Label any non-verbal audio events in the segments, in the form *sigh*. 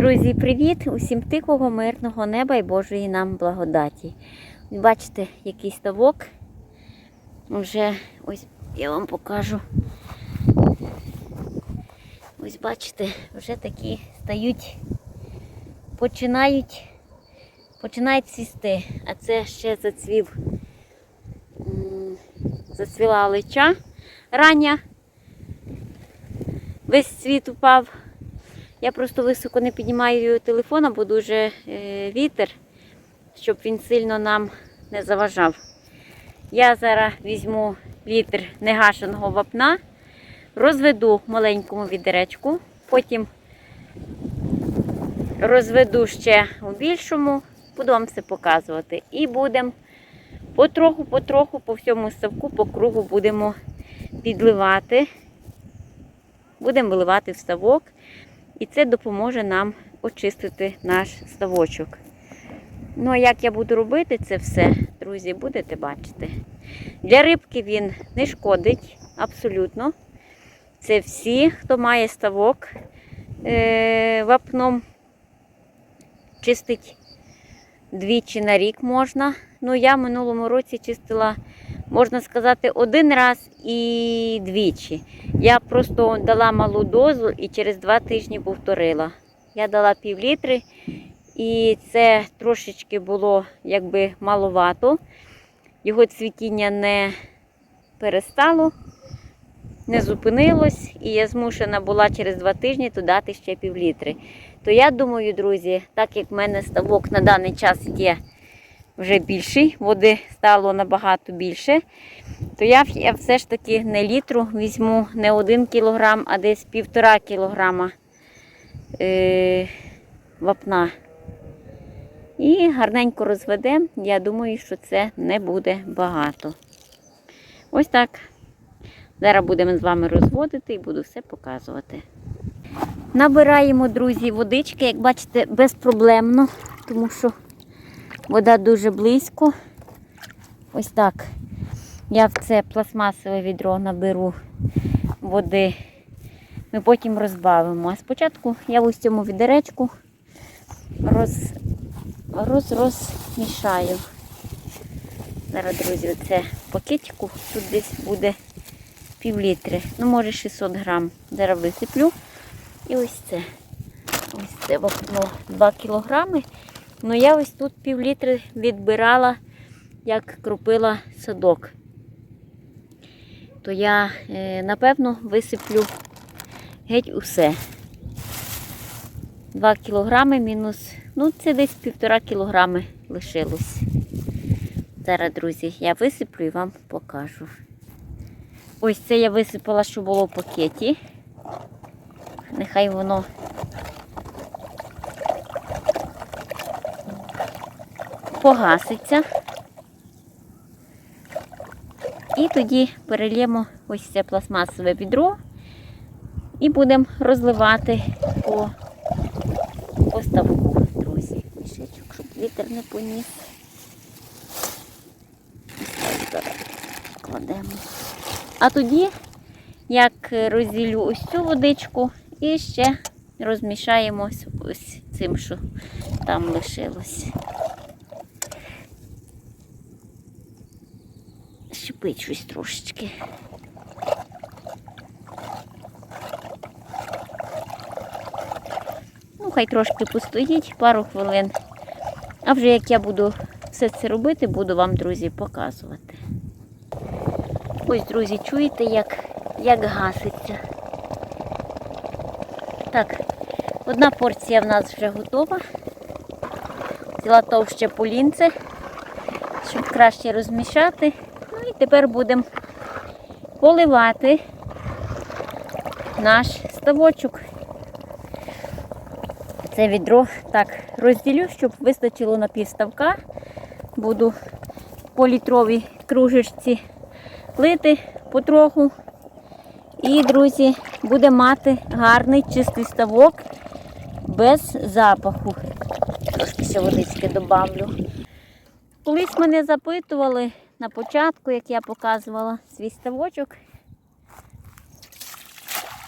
Друзі, привіт! Усім тихого, мирного неба і Божої нам благодаті. Бачите, який ставок. Вже ось я вам покажу. Ось бачите, вже такі стають, починають, починають цвісти. А це ще зацвів, зацвіла лича рання. Весь цвіт упав. Я просто високо не піднімаю телефона, бо дуже е, вітер, щоб він сильно нам не заважав. Я зараз візьму літр негашеного вапна, розведу маленькому відеречку, потім розведу ще у більшому, буду вам все показувати. І будемо потроху-потроху по всьому ставку, по кругу будемо підливати. Будемо виливати в ставок. І це допоможе нам очистити наш ставочок. Ну, а як я буду робити це все, друзі, будете бачити. Для рибки він не шкодить абсолютно. Це всі, хто має ставок е- вапном, чистить двічі на рік можна. Ну, я минулому році чистила, можна сказати, один раз і двічі. Я просто дала малу дозу і через два тижні повторила. Я дала пів літри, і це трошечки було якби маловато. Його цвітіння не перестало, не зупинилось, і я змушена була через два тижні додати ще пів літри. То я думаю, друзі, так як в мене ставок на даний час є вже більший, води стало набагато більше, то я, все ж таки не літру візьму не один кілограм, а десь півтора кілограма е, вапна. І гарненько розведемо. Я думаю, що це не буде багато. Ось так. Зараз будемо з вами розводити і буду все показувати. Набираємо, друзі, водички, як бачите, безпроблемно, тому що вода дуже близько. Ось так. Я в це пластмасове відро наберу води. Ми потім розбавимо. А спочатку я в цьому відеречку роз, роз, розмішаю. Зараз, друзі, оце пакетику. Тут десь буде пів літри. Ну, може 600 грам. Зараз висиплю. І ось це. Ось це вапно 2 кілограми. Ну я ось тут пів літри відбирала, як кропила садок. То я, е, напевно, висиплю геть усе. 2 кілограми мінус, ну це десь півтора кілограми лишилось. Зараз, друзі, я висиплю і вам покажу. Ось це я висипала, що було в пакеті. Нехай воно погаситься. І тоді перельємо ось це пластмасове відро і будемо розливати по, по ставку, друзі. Мішечок, щоб вітер не поніс. Кладемо. А тоді, як розділю ось цю водичку і ще розмішаємо ось цим, що там лишилось. Щось трошечки. Ну, хай трошки постоїть, пару хвилин. А вже як я буду все це робити, буду вам, друзі, показувати. Ось, друзі, чуєте, як, як гаситься. Так, одна порція в нас вже готова. Взяла товще полінце, щоб краще розмішати. Тепер будемо поливати наш ставочок. Це відро так розділю, щоб вистачило на півставка. Буду по літровій кружечці лити потроху. І, друзі, буде мати гарний чистий ставок без запаху. Трошки ще водички добавлю. Колись мене запитували на початку, як я показувала свій ставочок.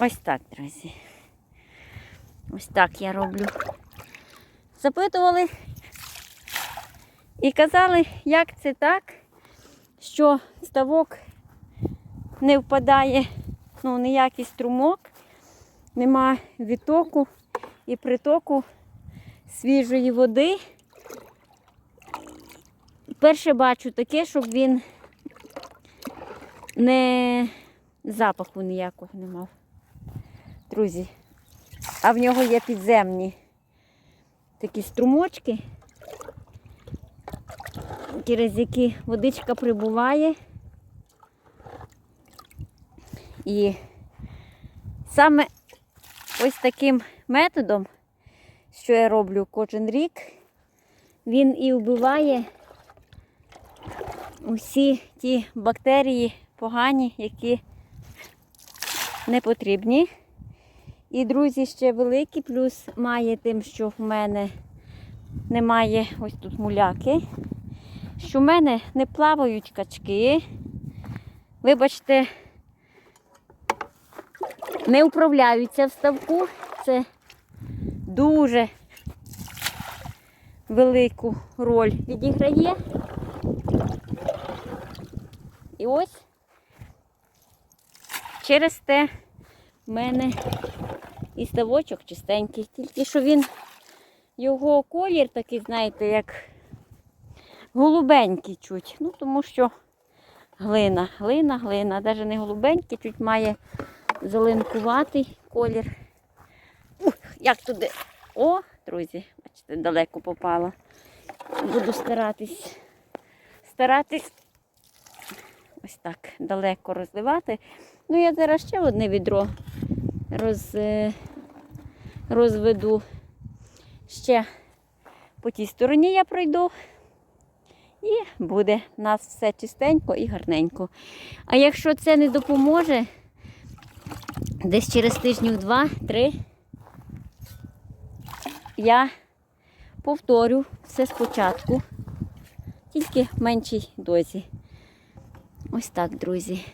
Ось так, друзі. Ось так я роблю запитували і казали, як це так, що ставок не впадає ну, ніякий струмок, нема відтоку і притоку свіжої води. Перше бачу таке, щоб він не запаху ніякого не мав. Друзі. А в нього є підземні такі струмочки, через які водичка прибуває. І саме ось таким методом, що я роблю кожен рік, він і вбиває усі ті бактерії погані, які не потрібні. І, друзі, ще великий плюс має тим, що в мене немає ось тут муляки, що в мене не плавають качки. Вибачте, не управляються в ставку. Це дуже велику роль відіграє. І ось через те в мене і ставочок чистенький. Тільки що він, його колір такий, знаєте, як голубенький чуть. Ну, тому що глина, глина, глина. Навіть не голубенький, чуть має зеленкуватий колір. Ух, як туди. О, друзі, бачите, далеко попало. Буду старатись, старатись ось так далеко розливати. Ну, я зараз ще одне відро роз, е, розведу. Ще по тій стороні я пройду. І буде у нас все чистенько і гарненько. А якщо це не допоможе, десь через тижнів два-три я повторю все спочатку, тільки в меншій дозі. Ось так, друзі.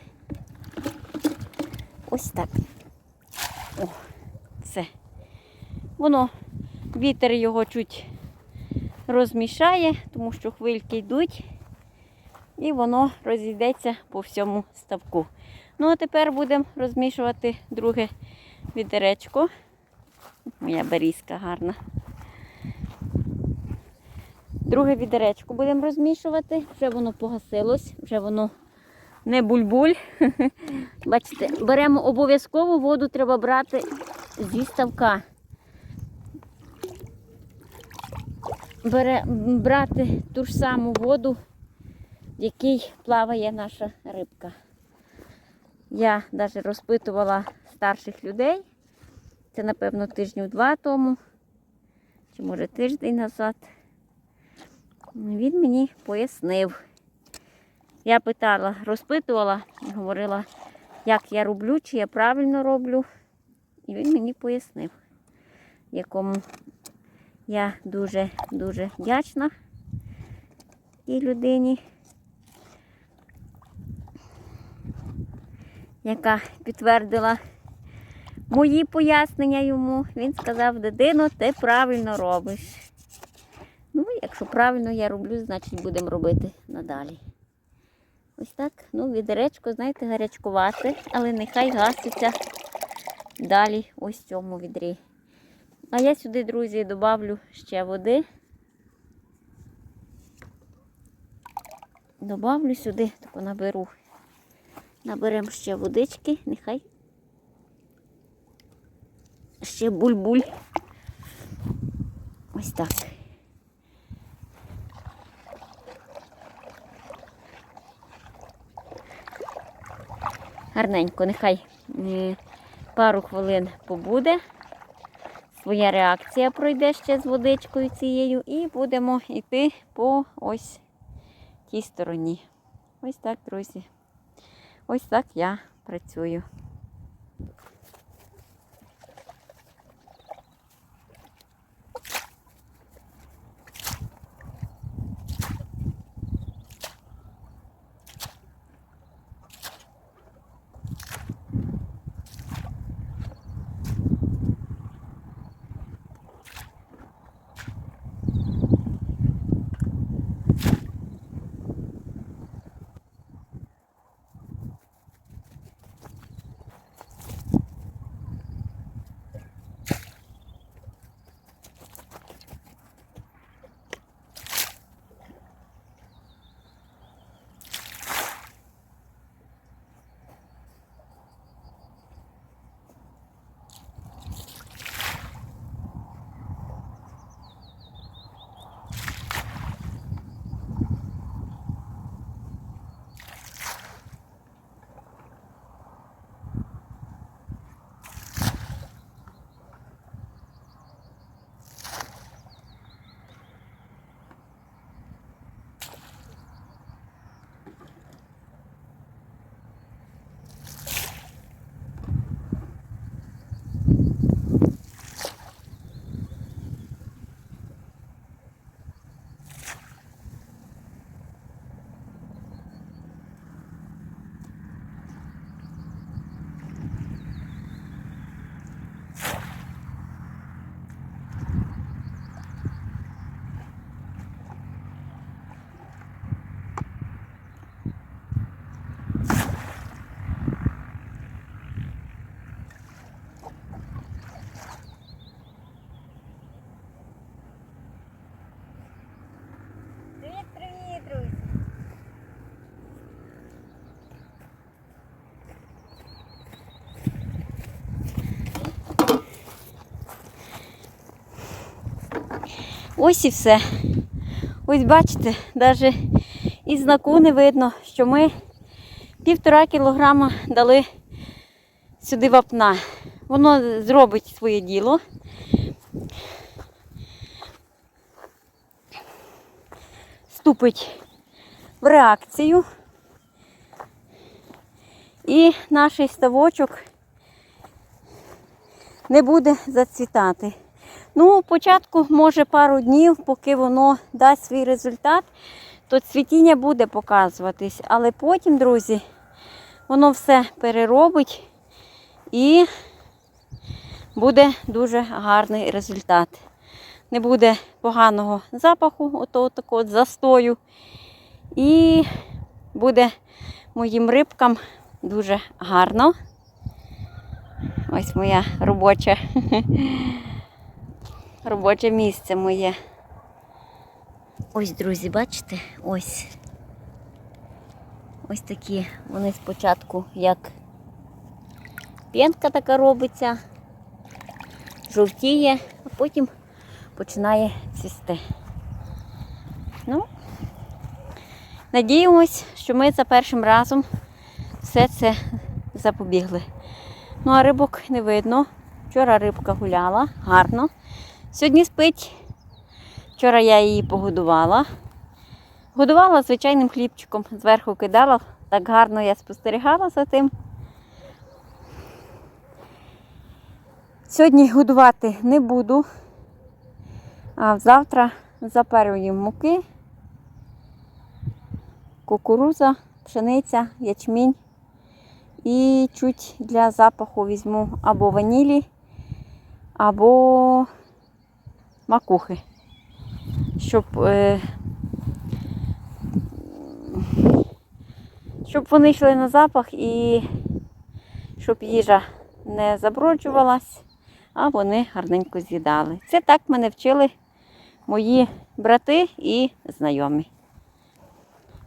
Ось так. О, все. Воно, вітер його чуть розмішає, тому що хвильки йдуть, і воно розійдеться по всьому ставку. Ну, а тепер будемо розмішувати друге відеречко. Моя берізка гарна. Друге відеречко будемо розмішувати. Вже воно погасилось, вже воно не бульбуль. *laughs* Бачите, беремо обов'язково воду треба брати зі ставка. Бере, брати ту ж саму воду, в якій плаває наша рибка. Я навіть розпитувала старших людей. Це, напевно, тижнів два тому, чи може тиждень назад. Він мені пояснив. Я питала, розпитувала, говорила, як я роблю, чи я правильно роблю. І він мені пояснив, якому я дуже-дуже вдячна тій людині, яка підтвердила мої пояснення йому. Він сказав, дитино, ти правильно робиш. Ну, якщо правильно я роблю, значить будемо робити надалі. Ось так. Ну, відеречко, знаєте, гарячкувати, але нехай гаситься далі ось в цьому відрі. А я сюди, друзі, додавлю ще води. Добавлю сюди, таку наберу. Наберемо ще водички, нехай ще буль-буль. Ось так. Гарненько, нехай е, пару хвилин побуде. Своя реакція пройде ще з водичкою цією, і будемо йти по ось тій стороні. Ось так, друзі. Ось так я працюю. Ось і все. Ось бачите, навіть із знаку не видно, що ми півтора кілограма дали сюди вапна. Воно зробить своє діло. Вступить в реакцію. І наш ставочок не буде зацвітати. Ну, початку, може, пару днів, поки воно дасть свій результат, то цвітіння буде показуватись. Але потім, друзі, воно все переробить і буде дуже гарний результат. Не буде поганого запаху, ото такого застою. І буде моїм рибкам дуже гарно. Ось моя робоча, *laughs* робоче місце моє. Ось, друзі, бачите? Ось. Ось такі вони спочатку як п'янка така робиться, жовтіє, а потім починає цвісти. Ну, надіємось, що ми за першим разом все це запобігли. Ну, а рибок не видно. Вчора рибка гуляла гарно. Сьогодні спить. Вчора я її погодувала. Годувала звичайним хлібчиком, зверху кидала. Так гарно я спостерігала за тим. Сьогодні годувати не буду, а завтра запарюю муки, кукуруза, пшениця, ячмінь. І чуть для запаху візьму або ванілі, або макухи, щоб, е, щоб вони йшли на запах і щоб їжа не заброджувалась, а вони гарненько з'їдали. Це так мене вчили мої брати і знайомі.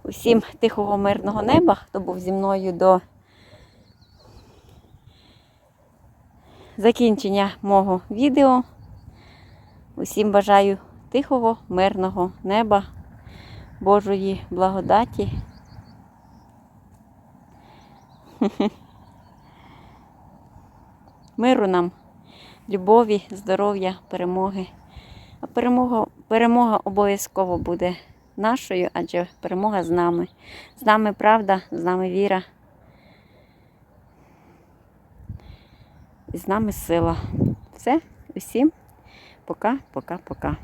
Усім тихого мирного неба, хто був зі мною до закінчення мого відео. Усім бажаю тихого, мирного неба, Божої благодаті. *laughs* Миру нам, любові, здоров'я, перемоги. А перемога, перемога обов'язково буде нашою, адже перемога з нами. З нами правда, з нами віра. І з нами сила. Все, усім пока, пока, пока.